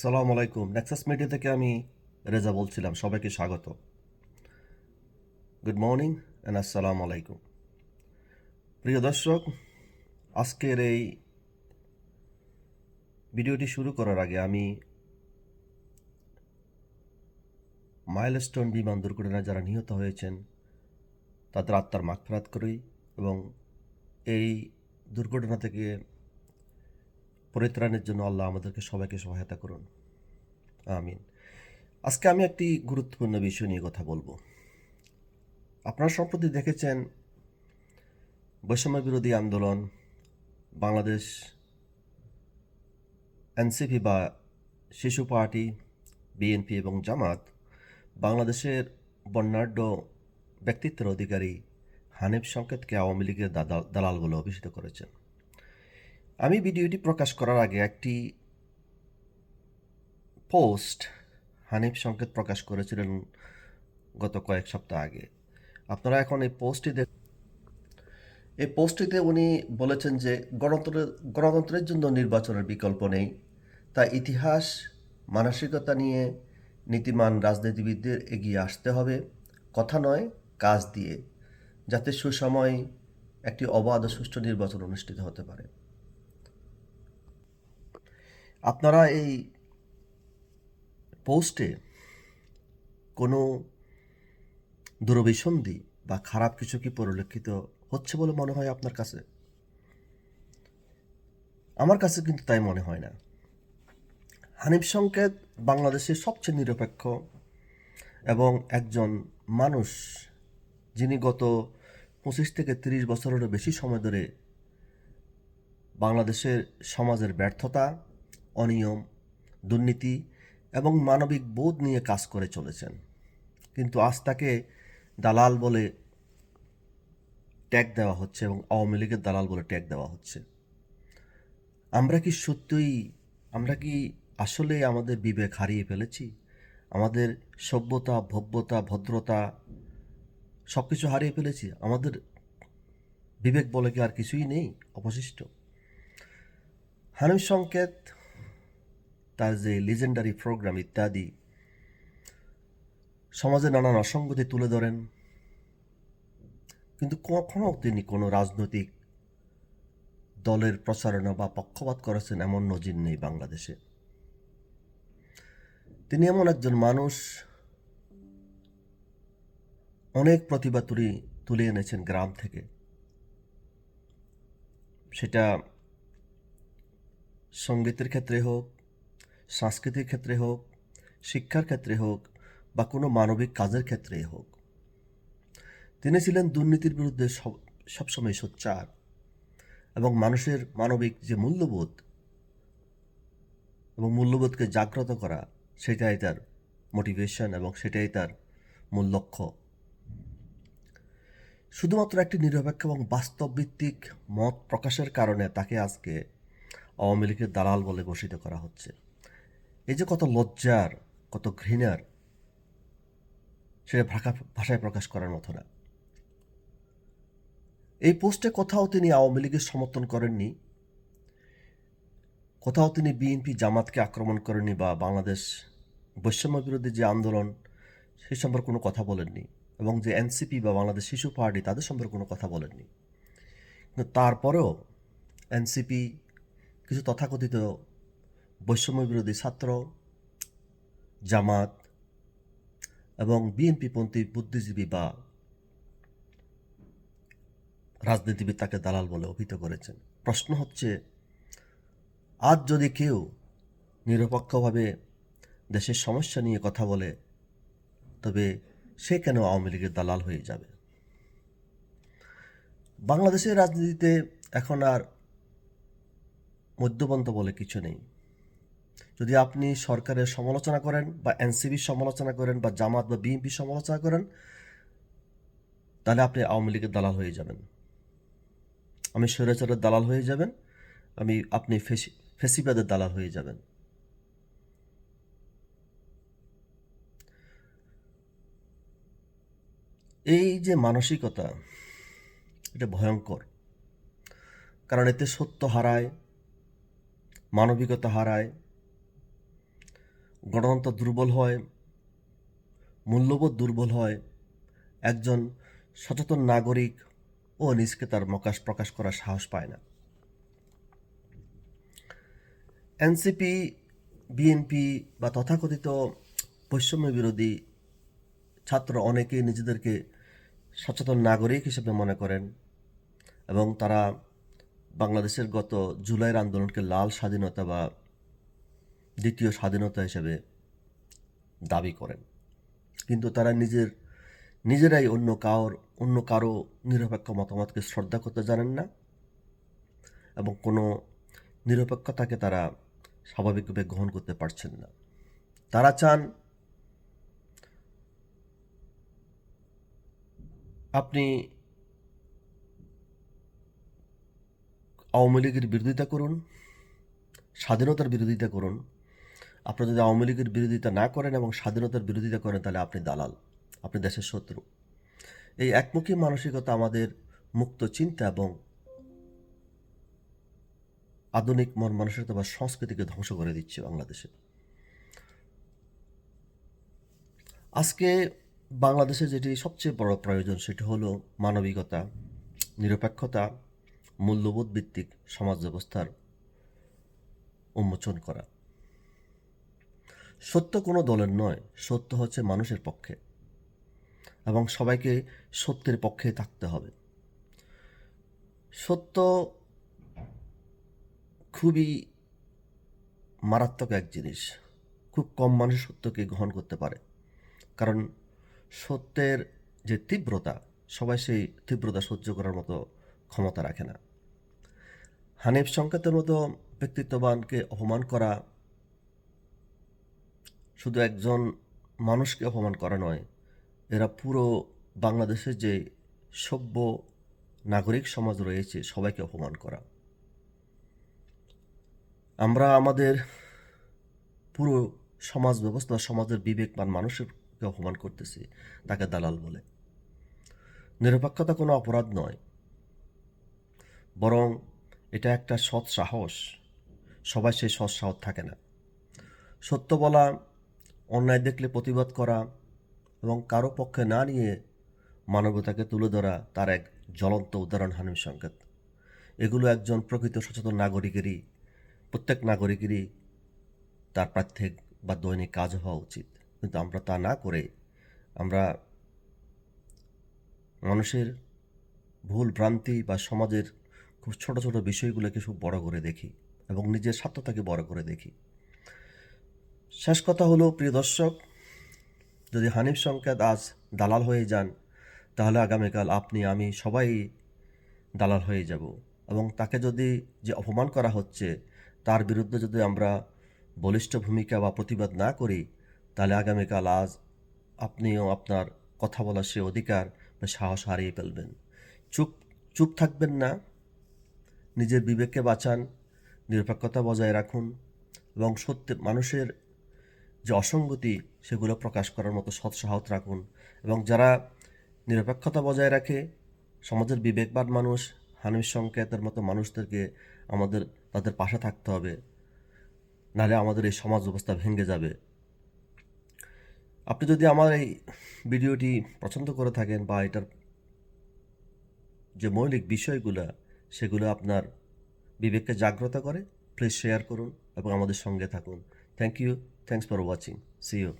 সালাম আলাইকুম। Nexus media থেকে আমি রেজা বলছিলাম, সবাইকে স্বাগত। গুড মর্নিং অ্যান্ড আসসালাম আলাইকুম। প্রিয় দর্শক, আজকের এই ভিডিওটি শুরু করার আগে আমি মাইলস্টোন বিমান দুর্ঘটনায় যারা নিহত হয়েছেন, তাদের আত্মার মাগফেরাত করি এবং এই দুর্ঘটনা থেকে পরিত্রাণের জন্য আল্লাহ আমাদেরকে সবাইকে সহায়তা করুন। আমিন। আজকে আমি একটি গুরুত্বপূর্ণ বিষয় নিয়ে কথা বলব। আপনারা সম্প্রতি দেখেছেন বৈষম্য বিরোধী আন্দোলন বাংলাদেশ এনসিপি বা শিশু পার্টি, বিএনপি এবং জামাত বাংলাদেশের বর্ণাঢ্য ব্যক্তিত্বের অধিকারী হানিফ সংকেতকে আওয়ামী লীগের দালাল বলে অভিহিত করেছেন। আমি ভিডিওটি প্রকাশ করার আগে একটি পোস্ট হানিফ সংকেত প্রকাশ করেছিলেন গত কয়েক সপ্তাহ আগে। আপনারা এখন এই পোস্টটি দেখ, এই পোস্টটিতে উনি বলেছেন যে গণতন্ত্রের গণতন্ত্রের জন্য নির্বাচনের বিকল্প নেই। তা ইতিহাস, মানসিকতা নিয়ে নীতিমান রাজনীতিবিদদের এগিয়ে আসতে হবে। কথা নয়, কাজ দিয়ে, যাতে সুসময় একটি অবাধ ও সুষ্ঠু নির্বাচন অনুষ্ঠিত হতে পারে। আপনারা এই পোস্টে কোনো দুরভিসন্ধি বা খারাপ কিছু কি পরিলক্ষিত হচ্ছে বলে মনে হয় আপনার কাছে? আমার কাছে কিন্তু তাই মনে হয় না। হানিফ সংকেত বাংলাদেশের সবচেয়ে নিরপেক্ষ এবং একজন মানুষ যিনি গত পঁচিশ থেকে তিরিশ বছরেরও বেশি সময় ধরে বাংলাদেশের সমাজের ব্যর্থতা অনিয়ম, দুর্নীতি এবং মানবিক বোধ নিয়ে কাজ করে চলেছেন। কিন্তু আজ তাকে দালাল বলে ট্যাগ দেওয়া হচ্ছে এবং আওয়ামী লীগের দালাল বলে ট্যাগ দেওয়া হচ্ছে। আমরা কি সত্যিই, আমরা কি আসলে আমাদের বিবেক হারিয়ে ফেলেছি? আমাদের সভ্যতা, ভব্যতা, ভদ্রতা সব কিছু হারিয়ে ফেলেছি? আমাদের বিবেক বলে কি আর কিছুই নেই? অবশিষ্ট। হানিফ সংকেত তার যে লিজেন্ডারি প্রোগ্রাম ইত্যাদি। সমাজে নানান অসঙ্গতি তুলে ধরেন। কিন্তু কখনো তিনি কোনো রাজনৈতিক দলের প্রচারণা বা পক্ষপাত করেছেন এমন নজির নেই বাংলাদেশে। তিনি এমন একজন মানুষ, অনেক প্রতিভা তুলি, তুলে এনেছেন গ্রাম থেকে। সেটা সঙ্গীতের ক্ষেত্রে হোক সাংস্কৃতিক ক্ষেত্রে হোক, শিক্ষার ক্ষেত্রে হোক, বা কোনো মানবিক কাজের ক্ষেত্রেই হোক। তিনি ছিলেন দুর্নীতির বিরুদ্ধে সব, সবসময় সোচ্চার এবং মানুষের মানবিক যে মূল্যবোধ এবং মূল্যবোধকে জাগ্রত করা, সেটাই তার মোটিভেশন এবং সেটাই তার মূল লক্ষ্য। শুধুমাত্র একটি নিরপেক্ষ এবং বাস্তবভিত্তিক মত প্রকাশের কারণে তাকে আজকে আওয়ামী লীগের দালাল বলে ঘোষিত করা হচ্ছে। এই যে কত লজ্জার, কত ঘৃণার, সেটা ভাষা, ভাষায় প্রকাশ করার মতো না। এই পোস্টে কোথাও তিনি আওয়ামী লীগের সমর্থন করেননি, কোথাও তিনি বিএনপি জামাতকে আক্রমণ করেননি বা বাংলাদেশ বৈষম্য বিরোধী যে আন্দোলন, সেই সম্পর্কে কোনো কথা বলেননি এবং যে এনসিপি বা বাংলাদেশ শিশু পার্টি, তাদের সম্পর্কে কোনো কথা বলেননি। কিন্তু তারপরেও এনসিপি কিছু তথাকথিত বৈষম্য বিরোধী ছাত্র, জামাত এবং বিএনপিপন্থী বুদ্ধিজীবী বা রাজনীতিবিদ তাকে দালাল বলে অভিহিত করেছেন। প্রশ্ন হচ্ছে, আজ যদি কেউ নিরপেক্ষভাবে দেশের সমস্যা নিয়ে কথা বলে, তবে সে কেন আওয়ামী লীগের দালাল হয়ে যাবে? বাংলাদেশের রাজনীতিতে এখন আর মধ্যপন্থ বলে কিছু নেই। যদি আপনি সরকারের সমালোচনা করেন বা এনসিবির সমালোচনা করেন বা জামাত বা বিএনপির সমালোচনা করেন, তাহলে আপনি আওয়ামী লীগের দালাল হয়ে যাবেন। আমি স্বৈরাচারের দালাল হয়ে যাবেন, আমি, আপনি ফেসি, ফেসিবাদের দালাল হয়ে যাবেন। এই যে মানসিকতা, এটা ভয়ঙ্কর। কারণ এতে সত্য হারায়, মানবিকতা হারায় গণতন্ত্র দুর্বল হয়, মূল্যবোধ দুর্বল হয়, একজন সচেতন নাগরিক ও নিজকে তার মকাশ প্রকাশ করার সাহস পায় না। এনসিপি, বিএনপি বা তথাকথিত বৈষম্য বিরোধী ছাত্র অনেকেই নিজেদেরকে সচেতন নাগরিক হিসেবে মনে করেন এবং তারা বাংলাদেশের গত জুলাইয়ের আন্দোলনকে লাল স্বাধীনতা বা দ্বিতীয় স্বাধীনতা হিসেবে দাবি করেন। কিন্তু তারা নিজের, নিজেরাই অন্য কারোর অন্য কারও নিরপেক্ষ মতামতকে শ্রদ্ধা করতে জানেন না এবং কোনো নিরপেক্ষতাকে তারা স্বাভাবিকভাবে গ্রহণ করতে পারছেন না। তারা চান আপনি আওয়ামী লীগের বিরোধিতা করুন, স্বাধীনতার বিরোধিতা করুন আপনি যদি আওয়ামী লীগের বিরোধিতা না করেন এবং স্বাধীনতার বিরোধিতা করেন, তাহলে আপনি দালাল, আপনি দেশের শত্রু। এই একমুখী মানসিকতা আমাদের মুক্ত চিন্তা এবং আধুনিক মন মানসিকতা বা সংস্কৃতিকে ধ্বংস করে দিচ্ছে বাংলাদেশে। আজকে বাংলাদেশে যেটি সবচেয়ে বড় প্রয়োজন, সেটি হলো মানবিকতা, নিরপেক্ষতা, মূল্যবোধ ভিত্তিক সমাজ ব্যবস্থার উন্মোচন করা। সত্য কোনো দলের নয়, সত্য হচ্ছে মানুষের পক্ষে। এবং সবাইকে সত্যের পক্ষে থাকতে হবে। সত্য খুবই মারাত্মক এক জিনিস। খুব কম মানুষ সত্যকে গ্রহণ করতে পারে। কারণ সত্যের যে তীব্রতা, সবাই সেই তীব্রতা সহ্য করার মতো ক্ষমতা রাখে না। হানিফ সংকেতের মতো ব্যক্তিত্ববানকে অপমান করা শুধু একজন মানুষকে অপমান করা নয়, এরা পুরো বাংলাদেশের যে সভ্য নাগরিক সমাজ রয়েছে, সবাইকে অপমান করা। আমরা আমাদের পুরো সমাজ ব্যবস্থা, সমাজের বিবেকবান মানুষকে অপমান করতেছি, তাকে দালাল বলে। নিরপেক্ষতা কোনো অপরাধ নয়, বরং এটা একটা সৎ সাহস। সবাই সেই সৎ সাহস থাকে না। সত্য বলা অন্যায় দেখলে প্রতিবাদ করা এবং কারও পক্ষে না নিয়ে মানবতাকে তুলে ধরা তার এক জ্বলন্ত উদাহরণ হানিম সংকেত। এগুলো একজন প্রকৃত সচেতন নাগরিকেরই, প্রত্যেক নাগরিকেরই তার প্রাত্যিক বা দৈনিক কাজ হওয়া উচিত। কিন্তু আমরা তা না করে আমরা মানুষের ভুল ভ্রান্তি বা সমাজের খুব ছোট ছোট বিষয়গুলোকে খুব বড় করে দেখি এবং নিজের স্বার্থটাকে বড় করে দেখি। শেষ কথা হলো, প্রিয় দর্শক, যদি হানিফ সংকেত আজ দালাল হয়ে যান, তাহলে আগামীকাল আপনি, আমি সবাই দালাল হয়ে যাব। এবং তাকে যদি যে অপমান করা হচ্ছে, তার বিরুদ্ধে যদি আমরা বলিষ্ঠ ভূমিকা বা প্রতিবাদ না করি, তাহলে আগামীকাল আজ আপনিও আপনার কথা বলার সে অধিকার বা সাহস হারিয়ে ফেলবেন। চুপ চুপ থাকবেন না। নিজের বিবেককে বাঁচান, নিরপেক্ষতা বজায় রাখুন এবং সত্যি মানুষের যে অসঙ্গতি সেগুলো প্রকাশ করার মতো সৎসাহত রাখুন এবং যারা নিরপেক্ষতা বজায় রাখে, সমাজের বিবেকবাদ মানুষ, হানিফ সংকেতের মতো মানুষদেরকে আমাদের, তাদের পাশে থাকতে হবে। নাহলে আমাদের এই সমাজ ব্যবস্থা ভেঙে যাবে। আপনি যদি আমার এই ভিডিওটি পছন্দ করে থাকেন বা এটার যে মৌলিক বিষয়গুলো, সেগুলো আপনার বিবেককে জাগ্রত করে প্লিজ শেয়ার করুন এবং আমাদের সঙ্গে থাকুন। Thank you thanks for watching see you